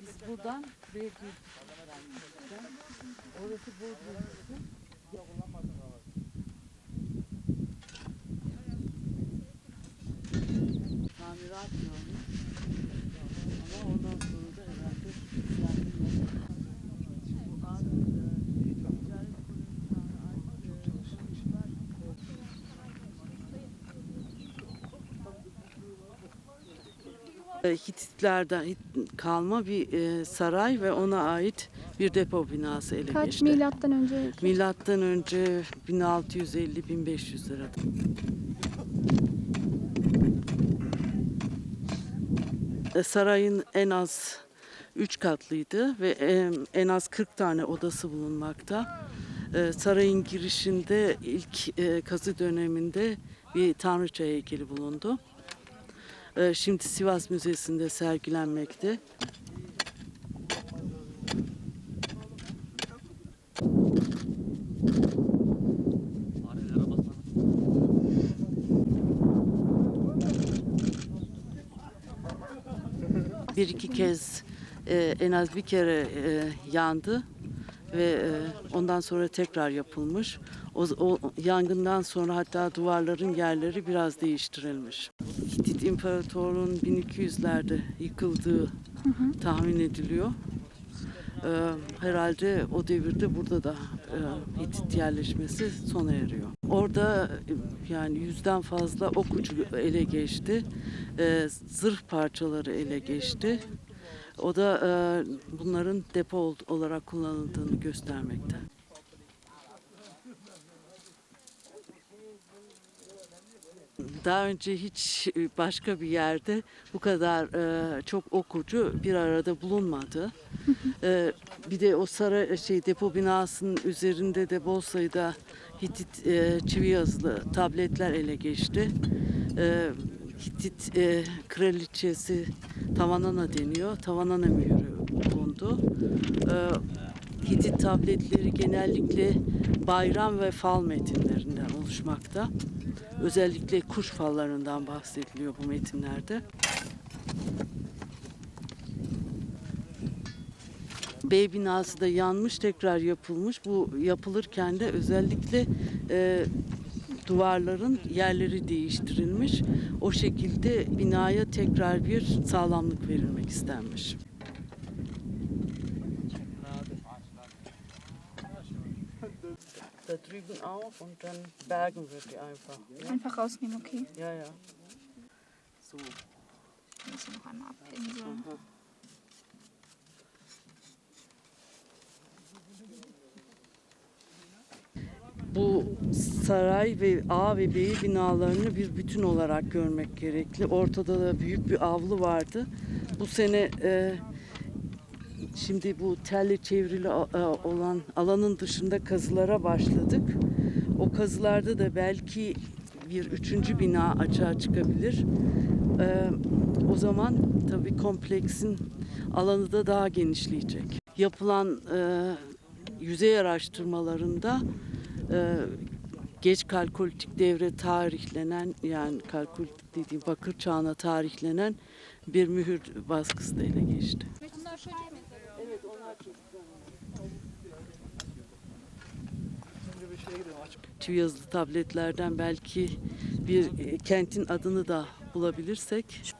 Biz buradan buraya girdik. Orası Bodrum'du. Tamirat yolu. Ama ondan sonra da herhalde İslam'ın Bu ağaç, e, ticaret kuruluşuna ait, e, Hititlerden Hit- kalma bir e, saray ve ona ait bir depo binası ele Kaç geçti. milattan önce? Milattan önce 1650-1500 lira. E, Sarayın en az 3 katlıydı ve e, en az 40 tane odası bulunmakta. E, Sarayın girişinde ilk e, kazı döneminde bir tanrıça heykeli bulundu. E, Şimdi Sivas Müzesi'nde sergilenmekte. bir iki kez e, en az bir kere e, yandı ve e, ondan sonra tekrar yapılmış. O, o yangından sonra hatta duvarların yerleri biraz değiştirilmiş. Hitit İmparatorluğu'nun 1200'lerde yıkıldığı tahmin ediliyor. E, herhalde o devirde burada da e, Hitit yerleşmesi sona eriyor. Orada yani yüzden fazla okucu ele geçti. E, zırh parçaları ele geçti. O da e, bunların depo ol- olarak kullanıldığını göstermekte. Daha önce hiç başka bir yerde bu kadar e, çok okucu bir arada bulunmadı. E, bir de o saray şey depo binasının üzerinde de bol sayıda Hitit e, çivi yazılı tabletler ele geçti. E, Hitit e, kraliçesi Tavanana deniyor. Tavanana mührü bulundu. E, Hitit tabletleri genellikle bayram ve fal metinlerinden oluşmakta. Özellikle kuş fallarından bahsediliyor bu metinlerde. Bey binası da yanmış, tekrar yapılmış. Bu yapılırken de özellikle e, duvarların yerleri değiştirilmiş. O şekilde binaya tekrar bir sağlamlık verilmek istenmiş. Da drüben auf und dann bergen wir die einfach. Einfach rausnehmen, okay. Ja, ja. So. Muss ich noch einmal abhängen. Bu saray ve A ve B binalarını bir bütün olarak görmek gerekli. Ortada da büyük bir avlu vardı. Bu sene e, şimdi bu telli çevrili olan alanın dışında kazılara başladık. O kazılarda da belki bir üçüncü bina açığa çıkabilir. E, o zaman tabii kompleksin alanı da daha genişleyecek. Yapılan e, yüzey araştırmalarında e, geç kalkolitik devre tarihlenen yani kalkolitik dediğim bakır çağına tarihlenen bir mühür baskısı da ele geçti. Evet onlar çok Çivi yazılı tabletlerden belki bir e, kentin adını da bulabilirsek